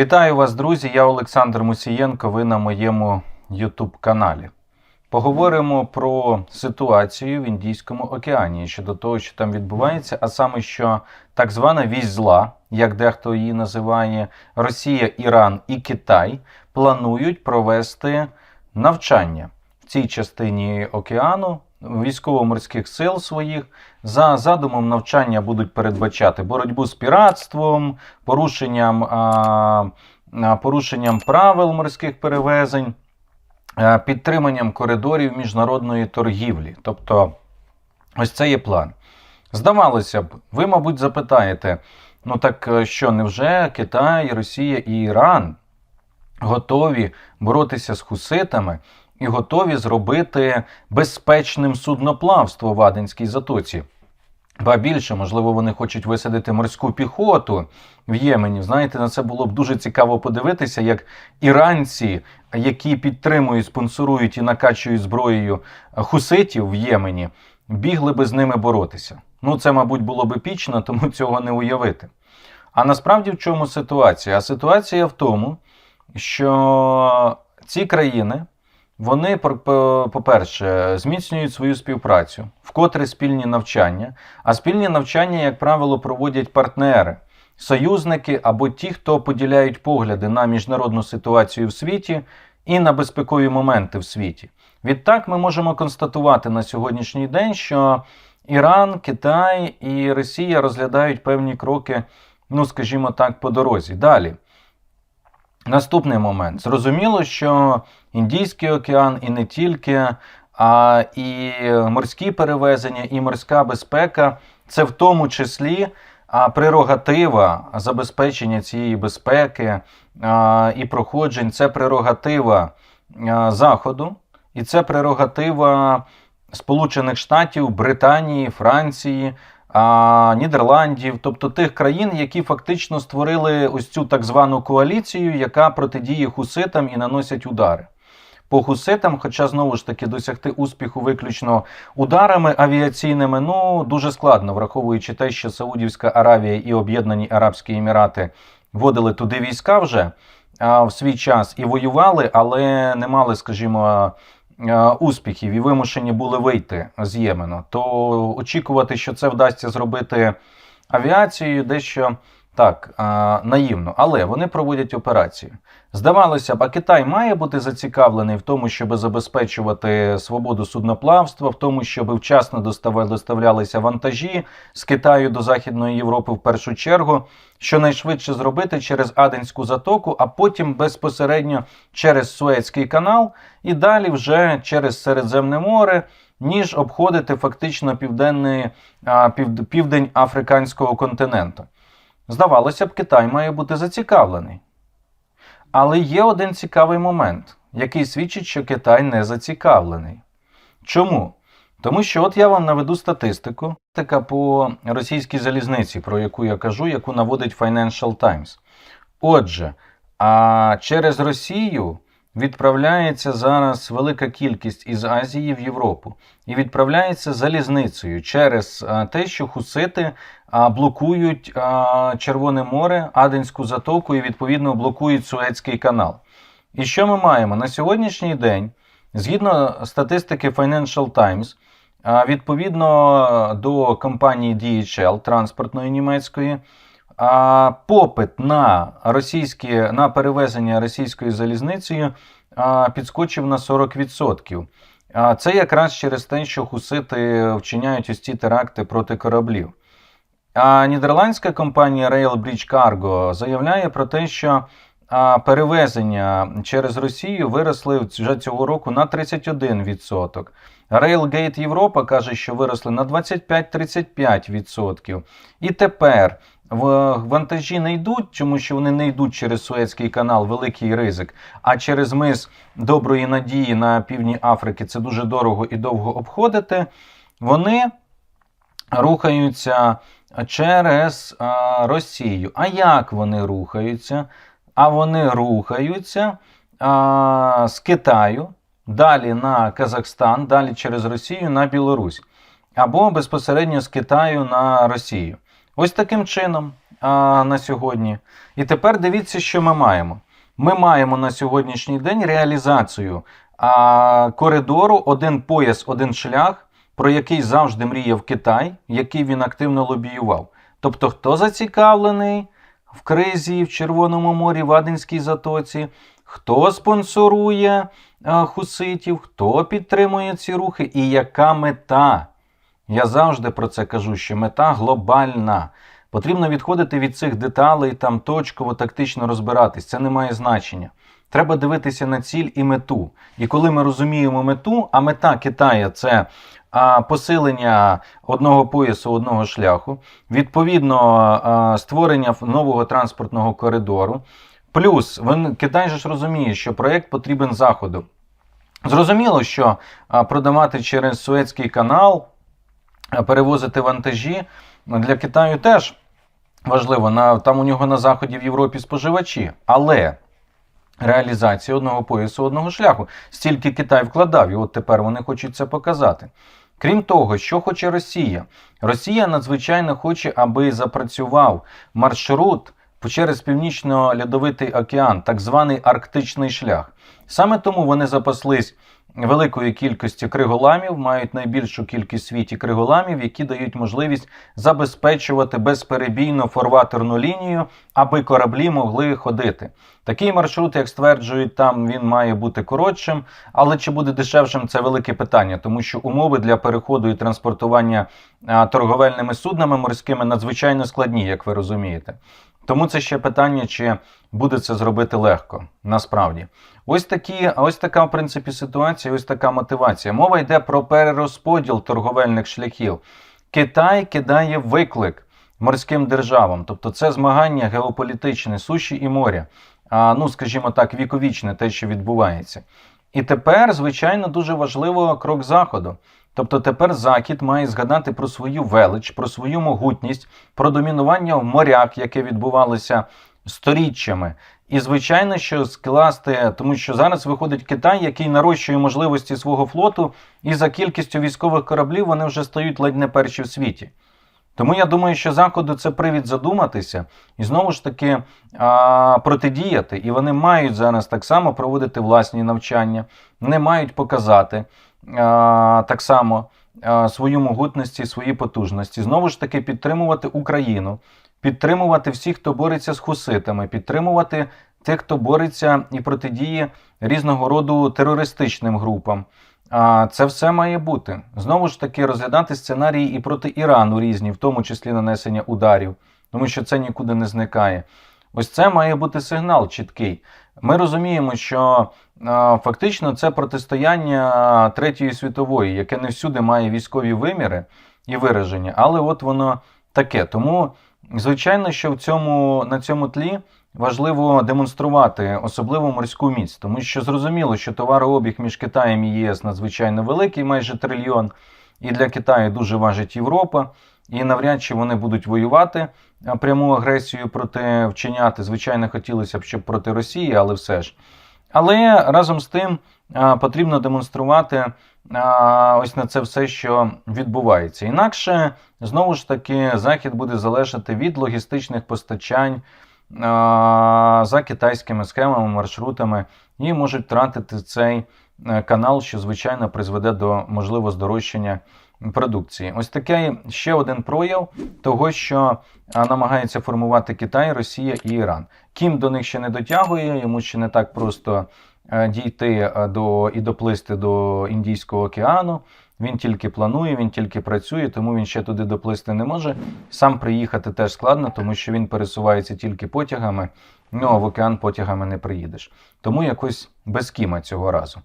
Вітаю вас, друзі! Я Олександр Мусієнко. Ви на моєму YouTube каналі. Поговоримо про ситуацію в Індійському океані щодо того, що там відбувається, а саме, що так звана вісь зла, як дехто її називає, Росія, Іран і Китай планують провести навчання в цій частині океану військово-морських сил своїх. За задумом навчання будуть передбачати боротьбу з піратством, порушенням, а, порушенням правил морських перевезень, а, підтриманням коридорів міжнародної торгівлі. Тобто, ось це є план. Здавалося б, ви, мабуть, запитаєте: ну так е, що, невже Китай, Росія і Іран готові боротися з хуситами і готові зробити безпечним судноплавство в Аденській затоці? Ба більше, можливо, вони хочуть висадити морську піхоту в Ємені. Знаєте, на це було б дуже цікаво подивитися, як іранці, які підтримують, спонсорують і накачують зброєю хуситів вЄмені, бігли би з ними боротися. Ну, це, мабуть, було б епічно, тому цього не уявити. А насправді в чому ситуація? А ситуація в тому, що ці країни. Вони, по-перше, зміцнюють свою співпрацю, вкотре спільні навчання. А спільні навчання, як правило, проводять партнери, союзники або ті, хто поділяють погляди на міжнародну ситуацію в світі і на безпекові моменти в світі. Відтак, ми можемо констатувати на сьогоднішній день, що Іран, Китай і Росія розглядають певні кроки, ну скажімо так, по дорозі. Далі. Наступний момент. Зрозуміло, що Індійський океан і не тільки, а і морські перевезення, і морська безпека це в тому числі прерогатива забезпечення цієї безпеки і проходжень. Це прерогатива Заходу, і це прерогатива Сполучених Штатів, Британії, Франції. Нідерландів, тобто тих країн, які фактично створили ось цю так звану коаліцію, яка протидіє хуситам і наносять удари. По хуситам, хоча знову ж таки досягти успіху виключно ударами авіаційними, ну дуже складно, враховуючи те, що Саудівська Аравія і Об'єднані Арабські Емірати вводили туди війська вже а, в свій час і воювали, але не мали, скажімо. Успіхів і вимушені були вийти з Ємену, то очікувати, що це вдасться зробити авіацією, дещо так наївно. Але вони проводять операцію. Здавалося б, а Китай має бути зацікавлений в тому, щоб забезпечувати свободу судноплавства, в тому, щоб вчасно доставлялися вантажі з Китаю до Західної Європи в першу чергу, щонайшвидше зробити через Аденську затоку, а потім безпосередньо через Суецький канал і далі вже через Середземне море. Ніж обходити фактично південний, південь африканського континенту. Здавалося б, Китай має бути зацікавлений. Але є один цікавий момент, який свідчить, що Китай не зацікавлений. Чому? Тому що от я вам наведу статистику Статистика по російській залізниці, про яку я кажу, яку наводить Financial Times. Отже, а через Росію відправляється зараз велика кількість із Азії в Європу і відправляється залізницею через те, що хусити блокують Червоне море, Аденську затоку і відповідно блокують Суецький канал. І що ми маємо на сьогоднішній день? Згідно статистики Financial Times, відповідно до компанії DHL транспортної німецької, попит на російські, на перевезення російською залізницею підскочив на 40%. А Це якраз через те, що хусити вчиняють ось ці теракти проти кораблів. А нідерландська компанія Rail Bridge Cargo заявляє про те, що перевезення через Росію виросли вже цього року на 31%. Railgate Європа каже, що виросли на 25-35%. І тепер вантажі не йдуть, тому що вони не йдуть через Суецький канал, великий ризик, а через мис Доброї Надії на півдні Африки це дуже дорого і довго обходити. Вони рухаються через а, Росію. А як вони рухаються? А вони рухаються а, з Китаю, далі на Казахстан, далі через Росію на Білорусь. Або безпосередньо з Китаю на Росію. Ось таким чином. а, на сьогодні. І тепер дивіться, що ми маємо. Ми маємо на сьогоднішній день реалізацію а, коридору один пояс, один шлях, про який завжди мріяв Китай, який він активно лобіював. Тобто, хто зацікавлений в кризі в Червоному морі, в Аденській затоці, хто спонсорує а, хуситів, хто підтримує ці рухи і яка мета. Я завжди про це кажу, що мета глобальна. Потрібно відходити від цих деталей, там точково, тактично розбиратись. Це не має значення. Треба дивитися на ціль і мету. І коли ми розуміємо мету, а мета Китая це посилення одного поясу, одного шляху, відповідно створення нового транспортного коридору. Плюс Китай же ж розуміє, що проєкт потрібен Заходу. Зрозуміло, що продавати через Суецький канал, перевозити вантажі для Китаю теж важливо. На, там у нього на Заході в Європі споживачі. Але реалізація одного поясу, одного шляху. Стільки Китай вкладав, і от тепер вони хочуть це показати. Крім того, що хоче Росія? Росія надзвичайно хоче, аби запрацював маршрут через північно-льодовитий океан, так званий Арктичний шлях. Саме тому вони запаслись великої кількості криголамів, мають найбільшу кількість світі криголамів, які дають можливість забезпечувати безперебійно форватерну лінію, аби кораблі могли ходити. Такий маршрут, як стверджують, там він має бути коротшим, але чи буде дешевшим, це велике питання, тому що умови для переходу і транспортування торговельними суднами морськими надзвичайно складні, як ви розумієте. Тому це ще питання, чи буде це зробити легко, насправді. Ось такі, ось така, в принципі, ситуація, ось така мотивація. Мова йде про перерозподіл торговельних шляхів. Китай кидає виклик морським державам, тобто це змагання геополітичне, суші і моря. А, ну, скажімо так, віковічне те, що відбувається. І тепер, звичайно, дуже важливо крок заходу. Тобто тепер Захід має згадати про свою велич, про свою могутність, про домінування в морях, яке відбувалося сторіччями. І, звичайно, що скласти, тому що зараз виходить Китай, який нарощує можливості свого флоту, і за кількістю військових кораблів вони вже стають ледь не перші в світі. Тому я думаю, що Заходу це привід задуматися і знову ж таки а, протидіяти. І вони мають зараз так само проводити власні навчання, не мають показати а, так само а, свою могутність і свої потужності. Знову ж таки, підтримувати Україну, підтримувати всіх, хто бореться з хуситами, підтримувати тих, хто бореться і протидіє різного роду терористичним групам. А це все має бути. Знову ж таки, розглядати сценарії і проти Ірану різні, в тому числі нанесення ударів, тому що це нікуди не зникає. Ось це має бути сигнал чіткий. Ми розуміємо, що фактично це протистояння Третьої світової, яке не всюди має військові виміри і вираження, але от воно таке. Тому, звичайно, що в цьому, на цьому тлі важливо демонструвати особливо морську міць, тому що зрозуміло, що товарообіг між Китаєм і ЄС надзвичайно великий, майже трильйон, і для Китаю дуже важить Європа. І навряд чи вони будуть воювати пряму агресію проти вчиняти. Звичайно, хотілося б, щоб проти Росії, але все ж. Але разом з тим потрібно демонструвати ось на це все, що відбувається. Інакше знову ж таки Захід буде залежати від логістичних постачань за китайськими схемами, маршрутами і можуть втратити цей е, канал, що звичайно призведе до можливо здорожчання продукції. Ось такий ще один прояв того, що намагається формувати Китай, Росія і Іран. Кім до них ще не дотягує, йому ще не так просто е, дійти е, до і доплисти до Індійського океану. Він тільки планує, він тільки працює, тому він ще туди доплисти не може. Сам приїхати теж складно, тому що він пересувається тільки потягами. Ну а в океан потягами не приїдеш. Тому якось без кіма цього разу.